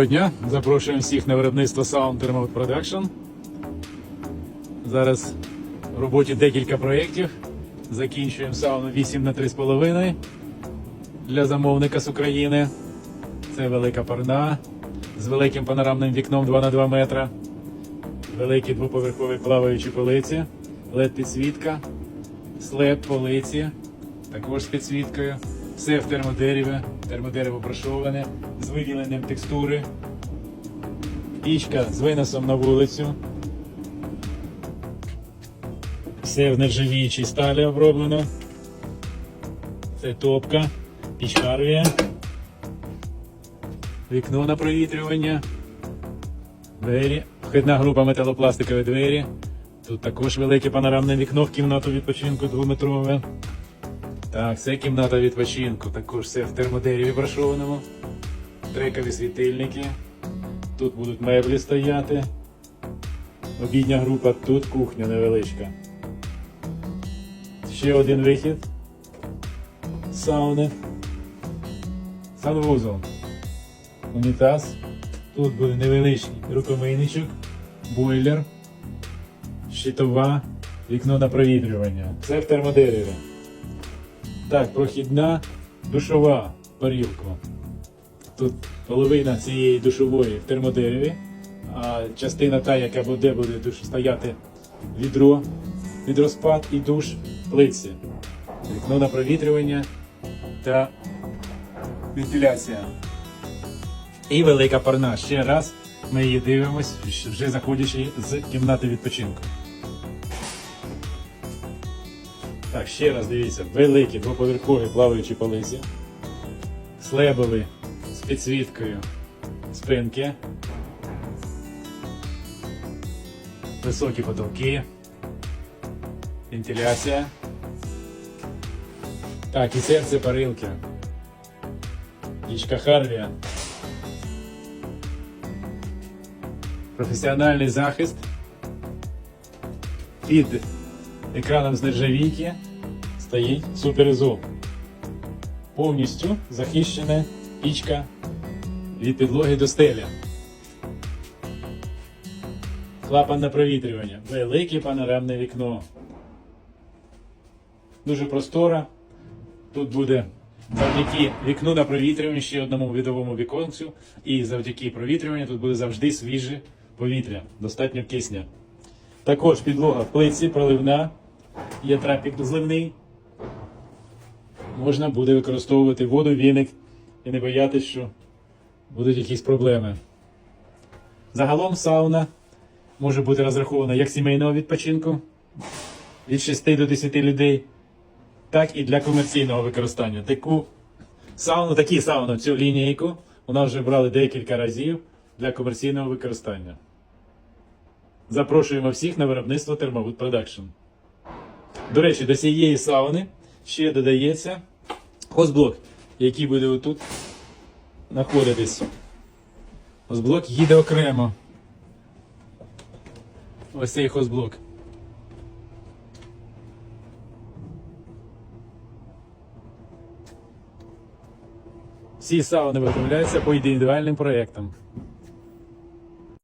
Доброго дня. Запрошуємо всіх на виробництво Sound Thermal Production. Зараз в роботі декілька проєктів. Закінчуємо сауну 8 на 3,5 для замовника з України. Це велика парна з великим панорамним вікном 2 на 2 метра. Великі двоповерхові плаваючі полиці, led підсвітка, слеп полиці, також з підсвіткою. Все в термодереві, термодерево прошоване, з виділенням текстури. Пічка з виносом на вулицю. Все в нержавіючій сталі оброблено. Це топка, піч Харвія. Вікно на провітрювання. Двері. Вхідна група металопластикові двері. Тут також велике панорамне вікно в кімнату відпочинку двометрове. Так, це кімната відпочинку. Також все в термодереві брошованому. Трекові світильники. Тут будуть меблі стояти. Обідня група, тут кухня невеличка. Ще один вихід. Сауни. Санвузол. Унітаз. Тут буде невеличкий рукомийничок, бойлер, щитова, вікно на провітрювання. Це в термодереві. Так, прохідна душова парілка. Тут половина цієї душової в термодереві, а частина та, яка буде, буде душ, стояти відро, відрозпад і душ в плитці. Вікно на провітрювання та вентиляція. І велика парна. Ще раз ми її дивимось, вже заходячи з кімнати відпочинку. Так, ще раз дивіться, великі двоповерхові плаваючі полиці, слебові з підсвіткою спинки, високі потолки, вентиляція. Так, і серце парилки. Річка Харвія. Професіональний захист під екраном з нержавійки стоїть суперізол. Повністю захищена пічка від підлоги до стелі. Клапан на провітрювання. Велике панорамне вікно. Дуже просторо. Тут буде завдяки вікну на провітрювання ще одному видовому віконцю. І завдяки провітрюванню тут буде завжди свіже повітря. Достатньо кисня. Також підлога в плитці проливна, є трапік зливний. Можна буде використовувати воду, віник і не боятися, що будуть якісь проблеми. Загалом сауна може бути розрахована як сімейного відпочинку від 6 до 10 людей, так і для комерційного використання. Таку сауну, такі сауни, цю лінійку у вже брали декілька разів для комерційного використання. Запрошуємо всіх на виробництво Thermowood Production. До речі, до цієї сауни ще додається хозблок, який буде отут знаходитись. Хозблок їде окремо. Ось цей хозблок. Всі сауни виготовляються по індивідуальним проєктам.